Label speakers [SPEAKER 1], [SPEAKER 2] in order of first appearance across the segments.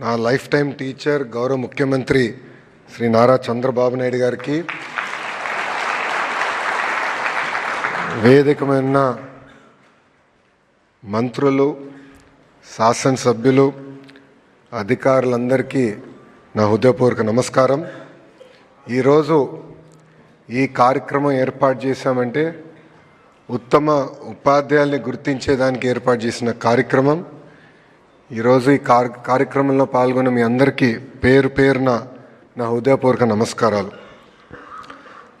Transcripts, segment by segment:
[SPEAKER 1] నా life time teacher గౌరవ ముఖ్యమంత్రి శ్రీ నారా చంద్రబాబు నాయుడు గారికి. వేదికమైన మంత్రులు శాసనసభ్యులు అధికారులందరికీ నా హృదయపూర్వక నమస్కారం. ఈరోజు ఈ కార్యక్రమం ఏర్పాటు చేశామంటే ఉత్తమ ఉపాధ్యాయుల్ని గుర్తించేదానికి ఏర్పాటు చేసిన కార్యక్రమం. ఈరోజు ఈ కార్ కార్యక్రమంలో పాల్గొన్న మీ అందరికీ పేరు పేరున నా హృదయపూర్వక నమస్కారాలు.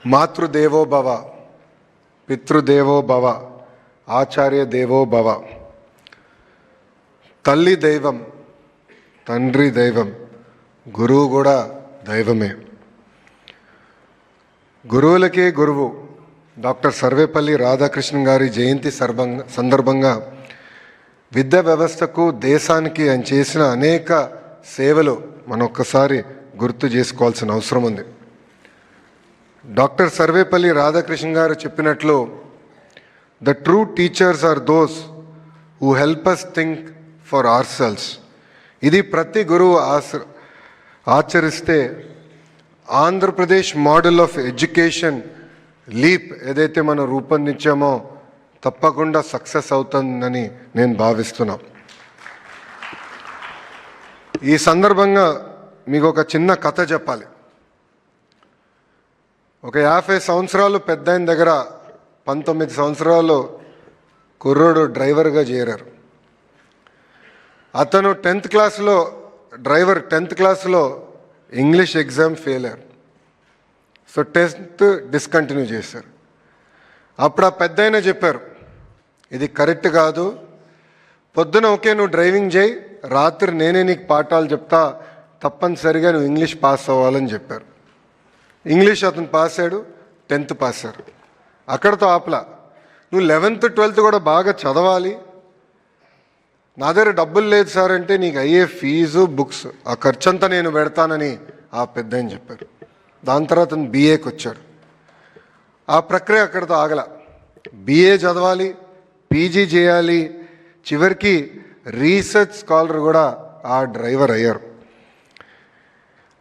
[SPEAKER 1] మాతృదేవో భవ పితృదేవో భవ ఆచార్య దేవో భవ తల్లి దైవం తండ్రి దైవం గురువు కూడా దైవమే. గురువులకే గురువు డాక్టర్ సర్వేపల్లి రాధాకృష్ణన్ గారి జయంతి సర్భంగా సందర్భంగా విద్యా వ్యవస్థకు దేశానికి ఆయన చేసిన అనేక సేవలు మనం ఒక్కసారి గుర్తు చేసుకోవాల్సిన అవసరం ఉంది. డాక్టర్ సర్వేపల్లి రాధాకృష్ణ గారు చెప్పినట్లు the true teachers are those who help us think for ourselves ఇది ప్రతి గురువు ఆశ్ర ఆచరిస్తే Andhra Pradesh model of education LEAP ఏదైతే మనం రూపొందించామో తప్పకుండా సక్సెస్ అవుతుందని నేను భావిస్తున్నా. ఈ సందర్భంగా మీకు ఒక చిన్న కథ చెప్పాలి. ఒక యాభై సంవత్సరాలు పెద్ద ఆయన దగ్గర పంతొమ్మిది సంవత్సరాలు కుర్రోడు డ్రైవర్గా చేరారు. అతను టెన్త్ క్లాస్లో డ్రైవర్ టెన్త్ క్లాస్లో ఇంగ్లీష్ ఎగ్జామ్ ఫెయిల్ అయ్యారు. సో టెన్త్ డిస్కంటిన్యూ చేశారు. అప్పుడు ఆ పెద్ద చెప్పారు ఇది కరెక్ట్ కాదు. పొద్దున ఓకే నువ్వు డ్రైవింగ్ చేయి రాత్రి నేనే నీకు పాఠాలు చెప్తా తప్పనిసరిగా నువ్వు ఇంగ్లీష్ పాస్ అవ్వాలని చెప్పారు. ఇంగ్లీష్ అతను పాస్ అయ్యాడు టెన్త్ పాస్ అయ్యారు. అక్కడతో ఆపలా నువ్వు లెవెన్త్ ట్వెల్త్ కూడా బాగా చదవాలి. నా దగ్గర డబ్బులు లేదు సార్ అంటే నీకు అయ్యే ఫీజు బుక్స్ ఆ ఖర్చంతా నేను పెడతానని ఆ పెద్ద చెప్పారు. దాని తర్వాత బీఏకి వచ్చాడు. ఆ ప్రక్రియ అక్కడితో ఆగల. బీఏ చదవాలి పీజీ చేయాలి. చివరికి రీసెర్చ్ స్కాలర్ కూడా ఆ డ్రైవర్ అయ్యారు.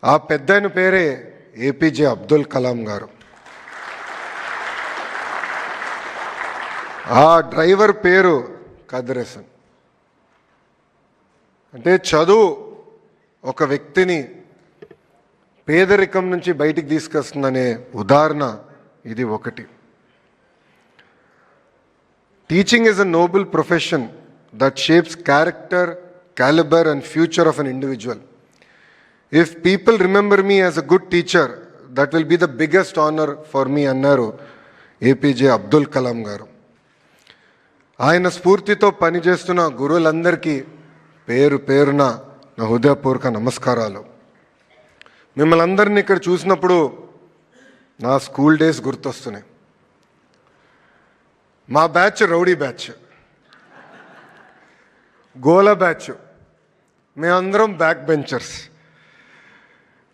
[SPEAKER 1] ఆ పెద్ద పేరే ఏపీజే అబ్దుల్ కలాం గారు. ఆ డ్రైవర్ పేరు కదిరేసన్ అంటే చదువు ఒక వ్యక్తిని పేదరికం నుంచి బయటికి తీసుకొస్తుందనే ఉదాహరణ ఇది ఒకటి. Teaching is a noble profession that shapes character calibre and future of an individual if people remember me as a good teacher that will be the biggest honour for me అన్నారు ఏపీజే అబ్దుల్ కలాం గారు. ఆయన స్ఫూర్తితో పనిచేస్తున్న గురువులందరికీ పేరు పేరున నా హృదయపూర్వక నమస్కారాలు. మిమ్మల్ని అందరినీ ఇక్కడ చూసినప్పుడు నా స్కూల్ డేస్ గుర్తొస్తున్నాయి. మా బ్యాచ్ రౌడీ బ్యాచ్. గోల బ్యాచ్. మేమందరం బ్యాక్ బెంచర్స్.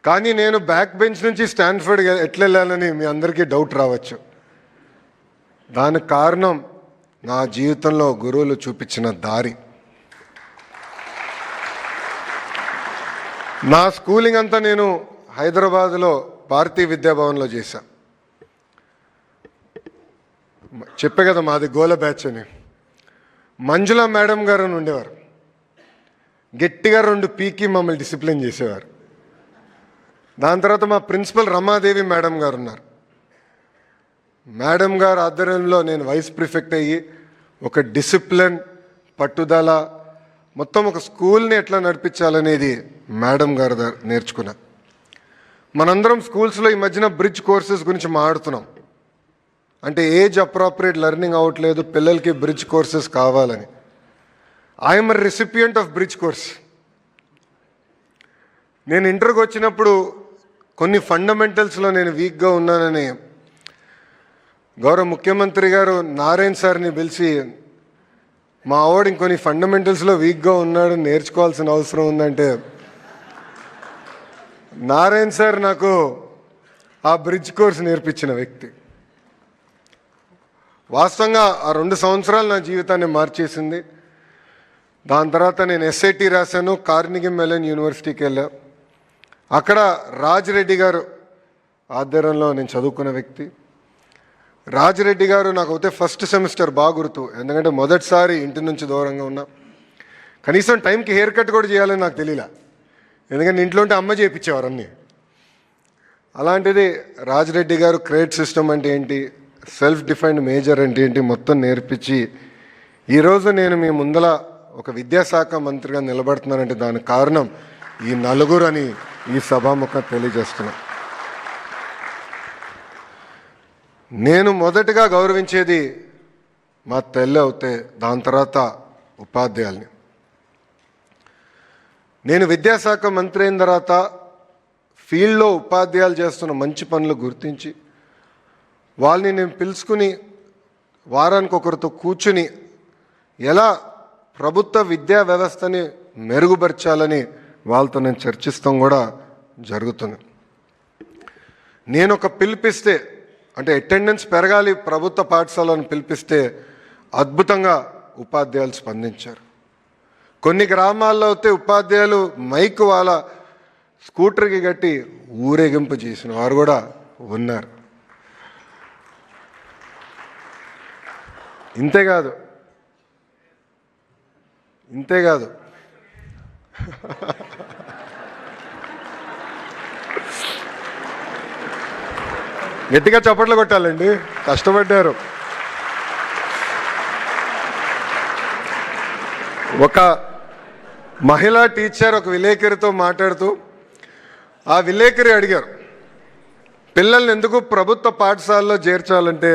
[SPEAKER 1] కానీ నేను బ్యాక్ బెంచ్ నుంచి స్టాన్ఫర్డ్ ఎట్లా వెళ్ళాలని మీ అందరికీ డౌట్ రావచ్చు. దానికి కారణం నా జీవితంలో గురువులు చూపించిన దారి. నా స్కూలింగ్ అంతా నేను హైదరాబాద్లో భారతీయ విద్యాభవన్లో చేశా. చెప్పే కదా మాది గోల బ్యాచ్ అని. మంజుల మేడం గారు అని ఉండేవారు. గట్టిగా రెండు పీకి మమ్మల్ని డిసిప్లిన్ చేసేవారు. దాని తర్వాత మా ప్రిన్సిపల్ రమాదేవి మేడం గారు ఉన్నారు. మేడం గారు ఆధ్వర్యంలో నేను వైస్ ప్రిఫెక్ట్ అయ్యి ఒక డిసిప్లిన్ పట్టుదల మొత్తం ఒక స్కూల్ని ఎట్లా నడిపించాలనేది మేడం గారు నేర్చుకున్నాను నేర్చుకున్నా. మనందరం స్కూల్స్లో ఈ మధ్యన బ్రిడ్జ్ కోర్సెస్ గురించి మాట్లాడుతున్నాం. అంటే ఏజ్ అప్రాప్రియేట్ లెర్నింగ్ అవ్వట్లేదు పిల్లలకి బ్రిడ్జ్ కోర్సెస్ కావాలని. I'm recipient of bridge course నేను ఇంటర్కి వచ్చినప్పుడు కొన్ని ఫండమెంటల్స్లో నేను వీక్గా ఉన్నానని గౌరవ ముఖ్యమంత్రి గారు నారాయణ్ సార్ని పిలిచి మా ఆవిడ ఇంకొన్ని ఫండమెంటల్స్లో వీక్గా ఉన్నాడు నేర్చుకోవాల్సిన అవసరం ఉందంటే నారాయణ్ సార్ నాకు ఆ బ్రిడ్జ్ కోర్స్ నేర్పించిన వ్యక్తి. వాస్తవంగా ఆ రెండు సంవత్సరాలు నా జీవితాన్ని మార్చేసింది. దాని తర్వాత నేను ఎస్ఐటి రాశాను కార్నిగి మెలన్ యూనివర్సిటీకి వెళ్ళా. అక్కడ రాజ్ రెడ్డి గారు ఆధ్వర్యంలో నేను చదువుకున్న వ్యక్తి. రాజిరెడ్డి గారు నాకు అయితే ఫస్ట్ సెమిస్టర్ బాగా గుర్తు ఎందుకంటే మొదటిసారి ఇంటి నుంచి దూరంగా ఉన్నా. కనీసం టైంకి హెయిర్ కట్ కూడా చేయాలని నాకు తెలియలే. ఎందుకంటే ఇంట్లో ఉంటే అమ్మ చేయించేవారు అన్నీ. అలాంటిది రాజరెడ్డి గారు క్రెడిట్ సిస్టమ్ అంటే ఏంటి? సెల్ఫ్ డిఫైన్డ్ మేజర్ అంటే ఏంటి? మొత్తం నేర్పించి ఈరోజు నేను మీ ముందల ఒక విద్యాశాఖ మంత్రిగా నిలబడుతున్నానంటే దానికి కారణం ఈ నలుగురు అని ఈ సభాముఖం తెలియజేస్తున్నా. నేను మొదటగా గౌరవించేది మా తల్లి అవుతే దాని తర్వాత ఉపాధ్యాయుల్ని. నేను విద్యాశాఖ మంత్రి అయిన తర్వాత ఫీల్డ్లో ఉపాధ్యాయులు చేస్తున్న మంచి పనులు గుర్తించి వాళ్ళని నేను పిలుచుకుని వారానికి ఒకరితో కూర్చుని ఎలా ప్రభుత్వ విద్యా వ్యవస్థని మెరుగుపరచాలని వాళ్ళతో నేను చర్చిస్తాం కూడా జరుగుతుంది. నేను ఒక పిలిపిస్తే అంటే అటెండెన్స్ పెరగాలి ప్రభుత్వ పాఠశాలను పిలిపిస్తే అద్భుతంగా ఉపాధ్యాయులు స్పందించారు. కొన్ని గ్రామాల్లో అయితే ఉపాధ్యాయులు మైక్ వాళ్ళ స్కూటర్కి కట్టి ఊరేగింపు చేసిన వారు కూడా ఉన్నారు. ఇంతేకాదు ఇంతేకాదు గట్టిగా చప్పట్లు కొట్టాలండి. కష్టపడ్డారు. ఒక మహిళా టీచర్ ఒక విలేకరితో మాట్లాడుతూ ఆ విలేకరి అడిగారు పిల్లల్ని ఎందుకు ప్రభుత్వ పాఠశాలలో చేర్చాలంటే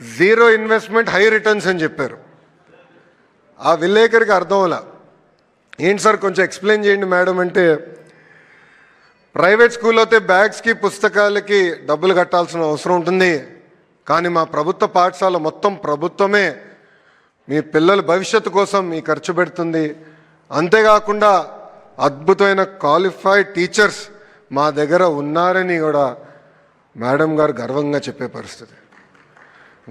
[SPEAKER 1] జీరో ఇన్వెస్ట్మెంట్ హై రిటర్న్స్ అని చెప్పారు. ఆ విలేకరికి అర్థం అలా ఏంటి సార్ కొంచెం ఎక్స్ప్లెయిన్ చేయండి మేడం అంటే ప్రైవేట్ స్కూల్ అయితే బ్యాగ్స్కి పుస్తకాలకి డబ్బులు కట్టాల్సిన అవసరం ఉంటుంది కానీ మా ప్రభుత్వ పాఠశాల మొత్తం ప్రభుత్వమే మీ పిల్లల భవిష్యత్తు కోసం మీ ఖర్చు పెడుతుంది అంతేకాకుండా అద్భుతమైన క్వాలిఫైడ్ టీచర్స్ మా దగ్గర ఉన్నారని కూడా మేడం గారు గర్వంగా చెప్పే పరిస్థితి.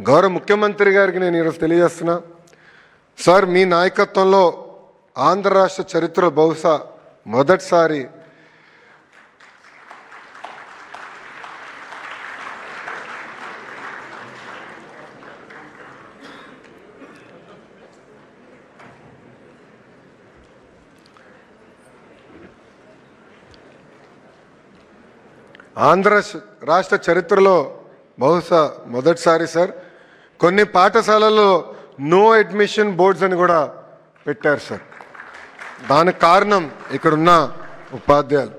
[SPEAKER 1] గౌరవ ముఖ్యమంత్రి గారికి నేను ఈరోజు తెలియజేస్తున్నా. సార్ మీ నాయకత్వంలో ఆంధ్ర రాష్ట్ర చరిత్ర బహుశా మొదటిసారి ఆంధ్ర రాష్ట్ర చరిత్రలో బహుశా మొదటిసారి సార్. కొన్ని పాఠశాలల్లో నో అడ్మిషన్ బోర్డ్స్ అని కూడా పెట్టారు సార్. దానికి కారణం ఇక్కడున్న ఉపాధ్యాయులు.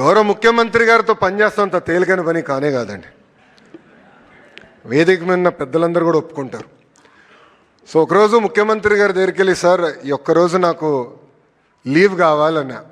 [SPEAKER 1] గౌరవ ముఖ్యమంత్రి గారితో పనిచేస్తాంత తేలికైన పని కానే కాదండి. వేదిక మీద పెద్దలందరూ కూడా ఒప్పుకుంటారు. సో ఒకరోజు ముఖ్యమంత్రి గారి దగ్గరికి వెళ్ళి సార్ ఈ ఒక్కరోజు నాకు లీవ్ కావాలన్నా.